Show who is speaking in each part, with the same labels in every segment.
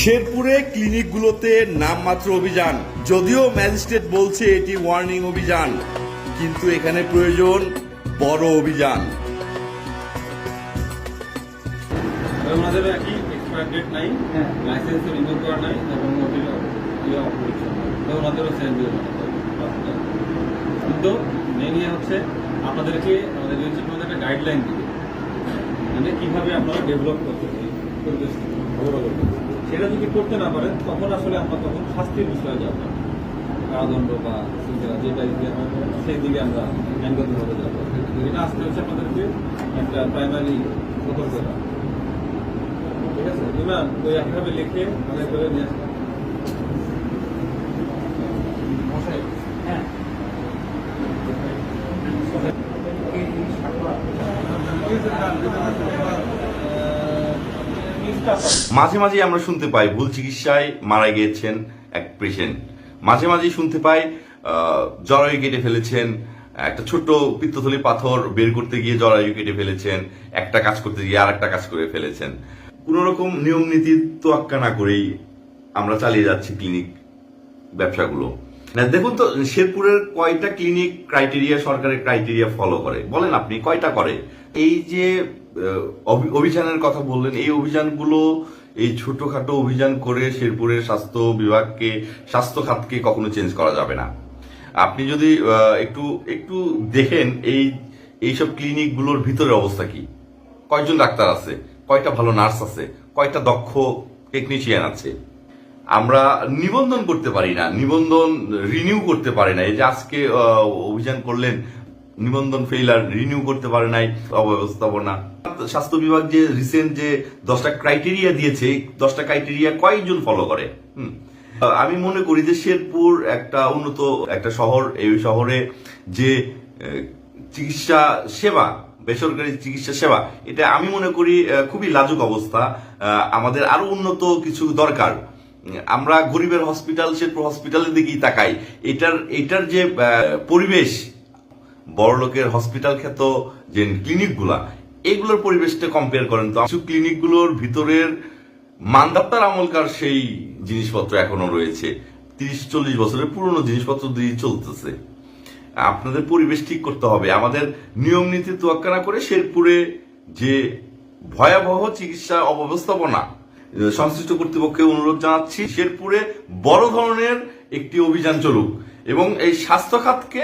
Speaker 1: শেরপুরে ক্লিনিকগুলোতে নামমাত্র অভিযান। যদিও ম্যাজিস্ট্রেট বলছে এটি ওয়ার্নিং অভিযান কিন্তু এখানে প্রয়োজন বড় অভিযান।
Speaker 2: ওনাদের একই এক্সপায়ার ডেট নাই লাইসেন্স রিনিউ করা নাই এবং ওটির ইয়ে ওনাদেরও কিন্তু মেন ইয়ে হচ্ছে আপনাদেরকে আমাদের ইউনিভার্সিটি একটা গাইডলাইন দিবে। মানে কীভাবে আপনারা ডেভেলপ করতে পরিবেশ সেটা যদি করতে না পারেন, তখন আসলে আমরা তখন শাস্তির বিষয়ে যাব। কারাদণ্ড বা যেটা সেই দিকে আমরা আইনগতভাবে যাব। এটা আসতে হচ্ছে আপনাদেরকে একটা প্রাইমারি সতর্কতা ঠিক আছে? ইমান ওই একভাবে লিখে আমাদের করে নিয়ে আসবেন।
Speaker 1: মাঝে মাঝে আমরা শুনতে পাই ভুল চিকিৎসায় মারা গিয়েছেন এক পেশেন্ট মাঝে মাঝেই শুনতে পাই জরায়ু কেটে ফেলেছেন, একটা ছোট্ট পিত্তথলি পাথর বের করতে গিয়ে জরায়ু কেটে ফেলেছেন, একটা কাজ করতে গিয়ে আর একটা কাজ করে ফেলেছেন। কোন রকম নিয়ম নীতি তোয়াক্কা না করেই আমরা চালিয়ে যাচ্ছি ক্লিনিক ব্যবসাগুলো। দেখুন তো, শেরপুরের কয়টা ক্লিনিক ক্রাইটেরিয়া সরকারের ক্রাইটেরিয়া ফলো করে? বলেন আপনি, কয়টা করে? এই যে অভিযানের কথা বললেন। এই অভিযানগুলো এই ছোটখাটো অভিযান করে শেরপুরের স্বাস্থ্য বিভাগকে, স্বাস্থ্য খাতকে কখনো চেঞ্জ করা যাবে না। আপনি যদি একটু একটু দেখেন এই, এইসব ক্লিনিকগুলোর ভিতরে অবস্থা কি? কয়জন ডাক্তার আছে? কয়টা ভালো নার্স আছে? কয়টা দক্ষ টেকনিশিয়ান আছে? আমরা নিবন্ধন করতে পারি না, নিবন্ধন রিনিউ করতে পারি না। এই যে আজকে অভিযান করলেন নিবন্ধন ফেইলার রিনিউ করতে পারে নাই, অব্যবস্থাপনা। স্বাস্থ্য বিভাগ যে রিসেন্ট যে দশটা ক্রাইটেরিয়া দিয়েছে, দশটা ক্রাইটেরিয়া কয়েকজন ফলো করে? হুম। আমি মনে করি যে শেরপুর একটা উন্নত একটা শহর, এই শহরে যে চিকিৎসা সেবা, বেসরকারি চিকিৎসা সেবা, এটা আমি মনে করি খুবই লাজুক অবস্থা। আমাদের আরও উন্নত কিছু দরকার। আমরা গরিবের হসপিটাল শেরপুর হসপিটালের দিকেই তাকাই। এটার এটার যে পরিবেশ বড় লোকের হসপিটাল খ্যাত যে ক্লিনিকগুলা এগুলোর পরিবেশটা কম্পেয়ার করেন তো। কিছু ক্লিনিকগুলোর ভিতরের মানদাপ্তার আমলকার সেই জিনিসপত্র এখনও রয়েছে। তিরিশ, চল্লিশ বছরের পুরনো জিনিসপত্র দিয়ে চলতেছে। আপনাদের পরিবেশ ঠিক করতে হবে। আমাদের নিয়ম নীতি তোয়াক্কা না করে শেরপুরে যে ভয়াবহ চিকিৎসা অব্যবস্থাপনা সংশ্লিষ্ট কর্তৃপক্ষকে অনুরোধ জানাচ্ছি, শেরপুরে বড় ধরনের একটি অভিযান চলুক এবং এই স্বাস্থ্য খাতকে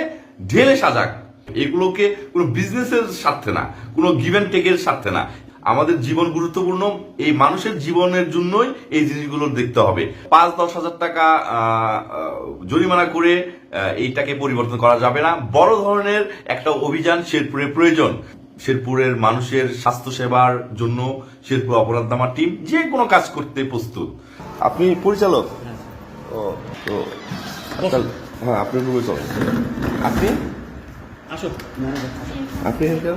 Speaker 1: ঢেলে সাজাক। এগুলোকে কোনো বিজনেসের স্বার্থে না কোনো গিভেন টেকের স্বার্থে না। আমাদের জীবন গুরুত্বপূর্ণ এই মানুষের জীবনের জন্যই এই জিনিসগুলো দেখতে হবে। পাঁচ দশ হাজার টাকা জরিমানা করে আহ, এইটাকে পরিবর্তন করা যাবে না। বড় ধরনের একটা অভিযান শেরপুরে প্রয়োজন। শেরপুরের মানুষের স্বাস্থ্য সেবার জন্য শেরপুর অপরাধ নামা টিম যে কোনো কাজ করতে প্রস্তুত। আপনি পরিচালক? ও তো হ্যাঁ আপনি রুমে আপনি? আপনি এখানে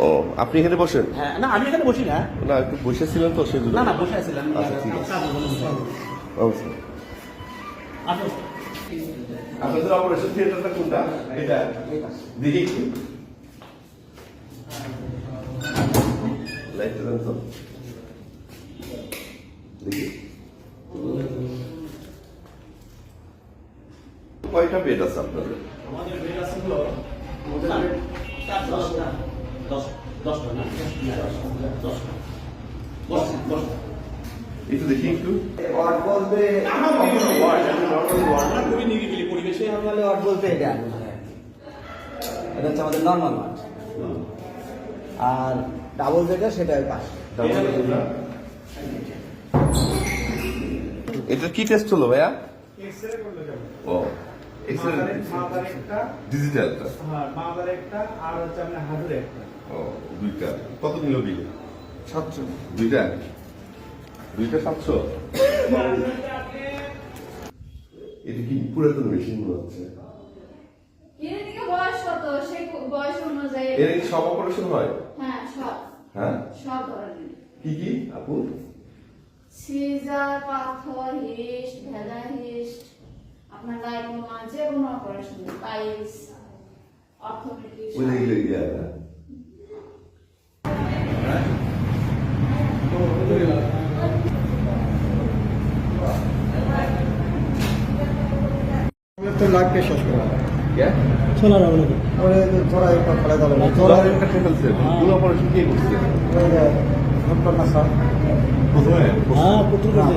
Speaker 1: ও আপনি এখানে বসেন।
Speaker 3: হ্যাঁ না আমি এখানে বসি না।
Speaker 1: না একটু বসেছিলেন তো সেজন্য
Speaker 3: না না বসে আছিলাম।
Speaker 1: আচ্ছা, ঠিক আছে। অবশ্যই। আপনাদের অপারেশন থিয়েটারটা কোনটা? এটা দেখি দেন তো? দেখি। কয়টা বেড আছে আপনাদের?
Speaker 3: আমাদের বেড আছে হলো
Speaker 1: একটু দেখি একটু।
Speaker 3: আমরা খুবই নিরিবিলি পরিবেশে
Speaker 4: নর্মালি ওয়ার্ড বলতে এটা এটা হচ্ছে আমাদের নর্মাল ওয়ার্ড। আর ডাবল যেটা সেটা ওই পাশে।
Speaker 1: এটা কি টেস্ট হলো ভাইয়া?
Speaker 5: এক্সরে করলে যাবে
Speaker 1: ও। ডিজিটালটা
Speaker 5: হ্যাঁ মাদার একটা আর হচ্ছে আপনার হাজুর একটা।
Speaker 1: ও দুইটা। কত নিল বিল?
Speaker 4: সাতশো।
Speaker 1: দুইটা? দুইটা সাতশো? এটা কি পুরাতন মেশিন মনে হচ্ছে
Speaker 6: এর
Speaker 1: কি সব অপারেশন হয়?
Speaker 6: হ্যাঁ সব।
Speaker 1: হ্যাঁ?
Speaker 6: সব ধরনের।
Speaker 1: কি কি? আপু?
Speaker 6: সিজার পাথর লাইকোমা যে Operation
Speaker 1: Spice, Orthopedic. Will they
Speaker 5: do
Speaker 4: yeah? লাগবে শেষ করা চলার আমাদের আমাদের জোড়া একটা ফেলে দাঁড়ানো জোড়া
Speaker 1: একটা টেকলছে পুরো অপারেশন কে করছে
Speaker 4: ডক্টর না স্যার। হ্যাঁ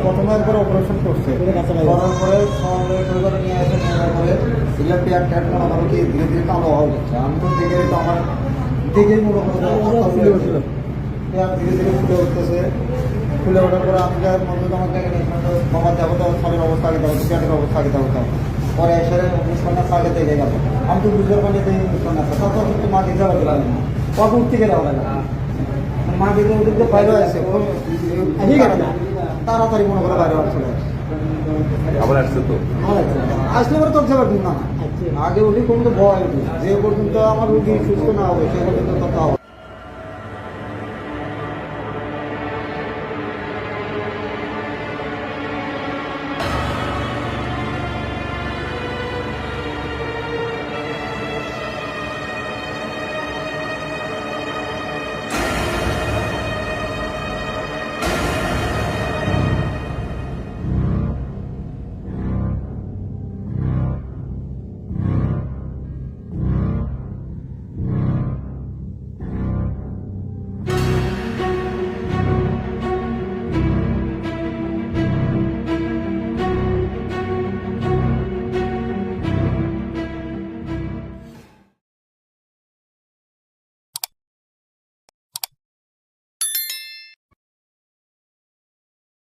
Speaker 4: প্রথমে একবার অপারেশন করছে। করার পরে নিয়ে আসে নেওয়ার পরে এগুলো পেয়ার ট্যাট মনে করো কি? ধীরে ধীরে কালো হওয়া হচ্ছে। আমি তো দেখে তো আমার দেখেই মনে ফুলে উঠছিল পেয়ার ধীরে ধীরে ফুলে উঠতেছে। ফুলে ওঠার পরে আমি যা মধ্যে তোমাকে বাবা যাব তো শরীর অবস্থা আগে যাব পেটের অবস্থা আগে যাব পরে এসে অনুষ্ঠান আগে থেকে গেল। আমি তো বুঝতে পারি যে অনুষ্ঠান আছে তখন কিন্তু মা দিতে পারবে না। কত উঠতে গেলে হবে না। মা দিকে উঠতে বাইরে আছে ঠিক আছে তাড়াতাড়ি মনে করে বাইরে চলে আসে
Speaker 1: আবার আসছে তো
Speaker 4: আসলে পরে তো যাবে না আগে উঠি কোনো তো ভয় যে পর্যন্ত আমার রুগী সুস্থ না হবে সে পর্যন্ত কথা হবে।